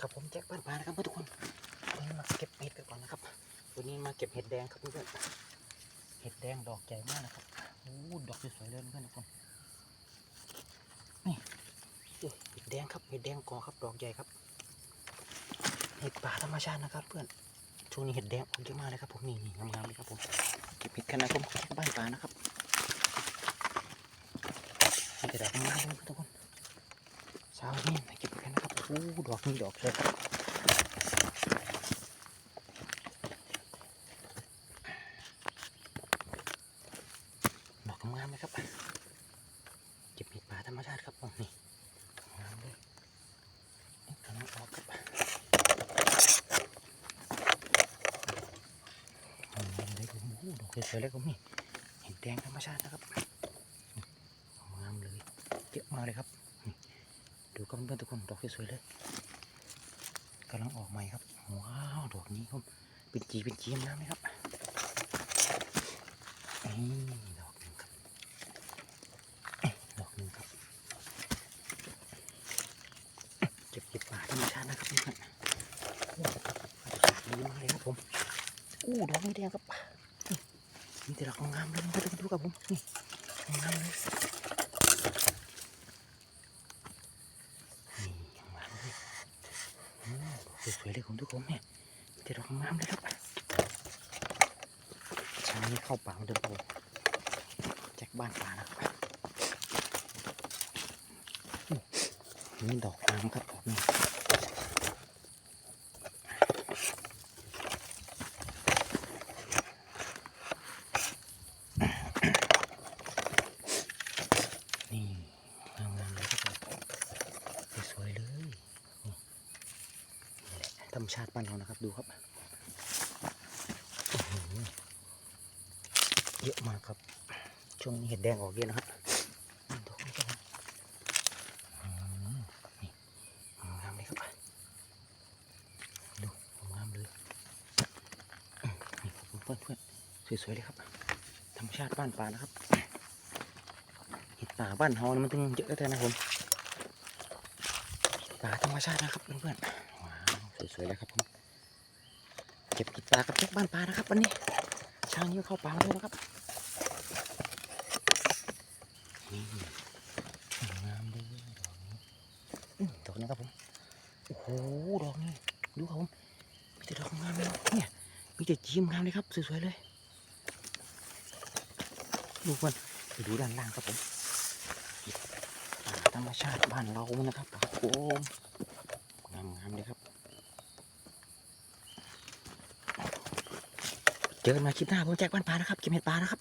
ครับผมแจ็คบ้านปลานะครับเพื่อนทุกคนวันนี้มาเก็บเห็ดกันก่อนนะครับวันนี้มาเก็บเห็ดแดงครับเพื่อนเห็ดแดงดอกใหญ่มากนะครับโอ้ดอกสวยๆเลยเพื่อนทุกคนนี่เห็ดแดงครับเห็ดแดงกอครับดอกใหญ่ครับ เห็ดป่าธรรมชาตินะครับ เพื่อนช่วงนี้เห็ดแดงออกเยอะมากเลยครับผมนี่นี่งามๆเลยครับผมเก็บเห็ดกันนะครับผมบ้านปลานะครับนี่แดอกงามเลยเพื่อนทุกคนเช้านี้มาเก็บกันนะครับโอ้ดอกนี้ดอกเลยดอกงามๆเลยครับเก็บเห็ดป่าธรรมชาติครับผมนี่งามเลยนี่กำลังออกครับงามเลยผมโอ้ดอกสวยๆเลยครับนี่เห็ดแดงธรรมชาตินะครับงามเลยเยอะมากเลยครับ ดูกันเพื่อนทุกคนดอกสวยๆเลยกำลังออกใหม่ครับ ว้าว ดอกนี้ครับ เป็นจีเป็นจีมน้ำไหมครับนี่ดอกหนึ่งครับ ดอกหนึ่งครับ เก็บเก็บป่าธรรมชาตินะครับเพื่อนๆโอ้บรรยากาศดีมากเลยครับผม อู้ดอกนี้แดงครับ มีแต่ดอกงามเลยเพื่อนๆดูครับผม นี่งามเลย นี่ยังมาเลยอืม สวยๆเลยคุณทุกคนเนี่ยเด็ดดอกงามเลยครับช้างนี้เข้าป่ามาเดินโบแจ็คบ้านป่านะครับนี่ดอกงามครับดอกนี้ รรมชาติบ้านเรานะครับ ดูครับเยอะมากครับ ช่วงนี้เห็ดแดงออกเยอะนะครับนี่ดอกนี้ครับอืมนี่งามเลยครับดูงามเลยเพื่อนๆสวยๆเลยครับธรรมชาติบ้านป่านะครับเห็ดป่าบ้านเฮามันตึงเยอะเลยนะผมป่าธรรมชาตินะครับเพื่อนๆ สวยๆเลยครับผมเก็บกิดปลากับแจ็คบ้านปลานะครับ วันนี้เช้านี้เข้าป่ามาด้วยนะครับนี่งามเลยดอกนี้อื้อดอกนี้ครับผมโอ้โหดอกนี้ดูครับผมมีแต่ดอกงามเลยเนี่ยมีแต่จีมงามเลยครับสวยๆเลยดูเพื่อนไปดูด้านล่างครับผมธรรมชาติบ้านเรานะครับครับผมงามๆเลยครับ เจอกันใหมาคลิปหน้าผมแจ็คบ้านปลานะครับเก็บเห็ดปลานะครับ